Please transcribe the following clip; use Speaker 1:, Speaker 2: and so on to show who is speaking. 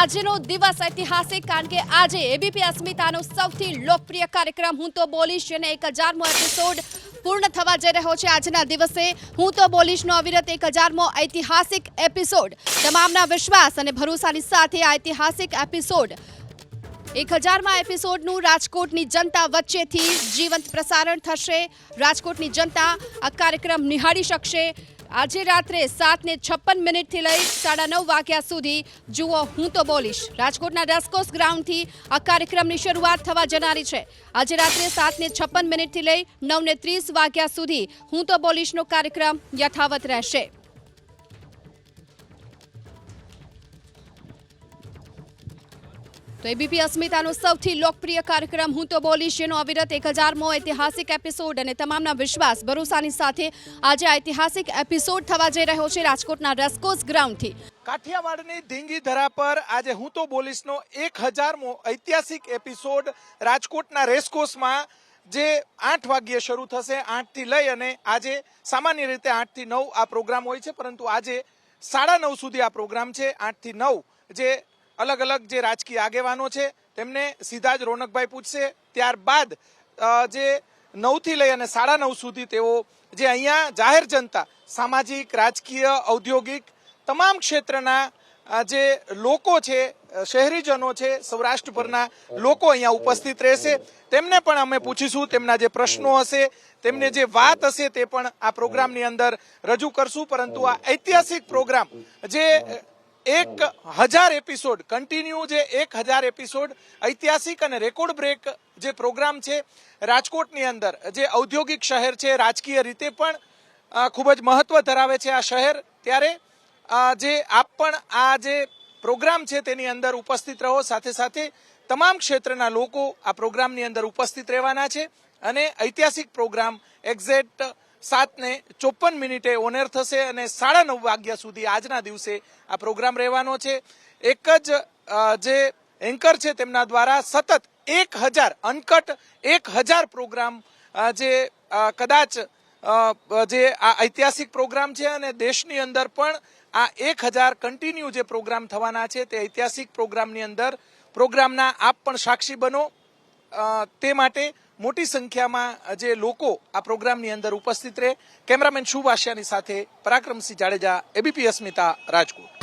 Speaker 1: આજનો દિવસ ઐતિહાસિક કારણ કે આજે એબીપી અસ્મિતાનો સૌથી લોકપ્રિય કાર્યક્રમ હું તો બોલીશ જેને એક હજારમો એપિસોડ પૂર્ણ થવા જઈ રહ્યો છે આજના દિવસે. હું તો બોલીશનો અવિરત એક હજારમો ઐતિહાસિક એપિસોડ તમામના વિશ્વાસ અને ભરોસાની સાથે આ ઐતિહાસિક એપિસોડ એક હજારમાં એપિસોડનું રાજકોટની જનતા વચ્ચેથી જીવંત પ્રસારણ થશે. રાજકોટની જનતા આ કાર્યક્રમ નિહાળી શકશે. આજે રાત્રે સાત ને છપ્પન મિનિટથી લઈ સાડા નવ વાગ્યા સુધી જુઓ હું તો બોલીશ. રાજકોટના રેસ્કોસ ગ્રાઉન્ડથી આ કાર્યક્રમની શરૂઆત થવા જનારી છે. આજે રાત્રે સાત ને છપ્પન મિનિટથી લઈ નવ ને ત્રીસ વાગ્યા સુધી હું તો બોલીશનો કાર્યક્રમ યથાવત રહેશે. તો એબીપી અસ્મિતાનો સૌથી લોકપ્રિય કાર્યક્રમ હું તો બોલીશ, જેનો અવિરત એક હજારમો ઐતિહાસિક એપિસોડ અને તમામના વિશ્વાસ ભરોસાની સાથે આજે ઐતિહાસિક એપિસોડ થવા જઈ રહ્યો છે રાજકોટના રેસ્કોસ ગ્રાઉન્ડથી
Speaker 2: કાઠિયાવાડની ધીંગી ધરા પર આજે હું તો બોલીશનો એક હજારમો ઐતિહાસિક એપિસોડ રાજકોટના રેસકોર્સમાં જે આઠ વાગ્યે શરૂ થશે, આઠથી લઈ અને આજે સામાન્ય રીતે આઠથી નવ આ પ્રોગ્રામ હોય છે, પરંતુ આજે સાડા નવ સુધી આ પ્રોગ્રામ છે, આઠથી નવ જે અલગ અલગ જે રાજકીય આગેવાનો છે, તેમને સીધા જ રોનકભાઈ પૂછશે. ત્યારબાદ જે નવથી લઈ અને સાડા નવ સુધી તેઓ જે અહીંયા જાહેર જનતા, સામાજિક, રાજકીય, ઔદ્યોગિક તમામ ક્ષેત્રના જે લોકો છે શહેરીજનો છે, સૌરાષ્ટ્રભરના લોકો અહીંયા ઉપસ્થિત રહેશે. તેમને પણ અમે પૂછીશું, તેમના જે પ્રશ્નો હશે, તેમને જે વાત હશે તે પણ આ પ્રોગ્રામની અંદર રજૂ કરશું. પરંતુ આ ઐતિહાસિક પ્રોગ્રામ જે એક હજાર એપિસોડ કન્ટિન્યુ જે એક હજાર એપિસોડ, ઐતિહાસિક અને રેકોર્ડ બ્રેક જે પ્રોગ્રામ છે, રાજકોટની અંદર, જે ઔદ્યોગિક શહેર છે, રાજકીય રીતે પણ ખૂબ જ મહત્વ ધરાવે છે આ શહેર. ત્યારે જે આપ પણ આ જે પ્રોગ્રામ છે તેની અંદર ઉપસ્થિત રહો. સાથે સાથે તમામ ક્ષેત્રના લોકો આ પ્રોગ્રામની અંદર ઉપસ્થિત રહેવાના છે અને ઐતિહાસિક પ્રોગ્રામ એક્ઝેક્ટ સાત ને ચોપન મિનિટે ઓનર થશે અને સાડા નવ વાગ્યા સુધી આજના દિવસે આ પ્રોગ્રામ રહેવાનો છે. એક જ જે એન્કર છે તેમના દ્વારા સતત એક હજાર, અનકટ એક હજાર પ્રોગ્રામ જે કદાચ જે આ ઐતિહાસિક પ્રોગ્રામ છે અને દેશની અંદર પણ આ એક હજાર કન્ટિન્યુ જે પ્રોગ્રામ થવાના છે તે ઐતિહાસિક પ્રોગ્રામની અંદર પ્રોગ્રામના આપ પણ સાક્ષી બનો. તે માટે મોટી સંખ્યામાં જે લોકો આ પ્રોગ્રામની અંદર ઉપસ્થિત રહે. કેમેરામેન શુભ આશિયાની સાથે પરાક્રમસિંહ જાડેજા, એબીપી અસ્મિતા, રાજકોટ.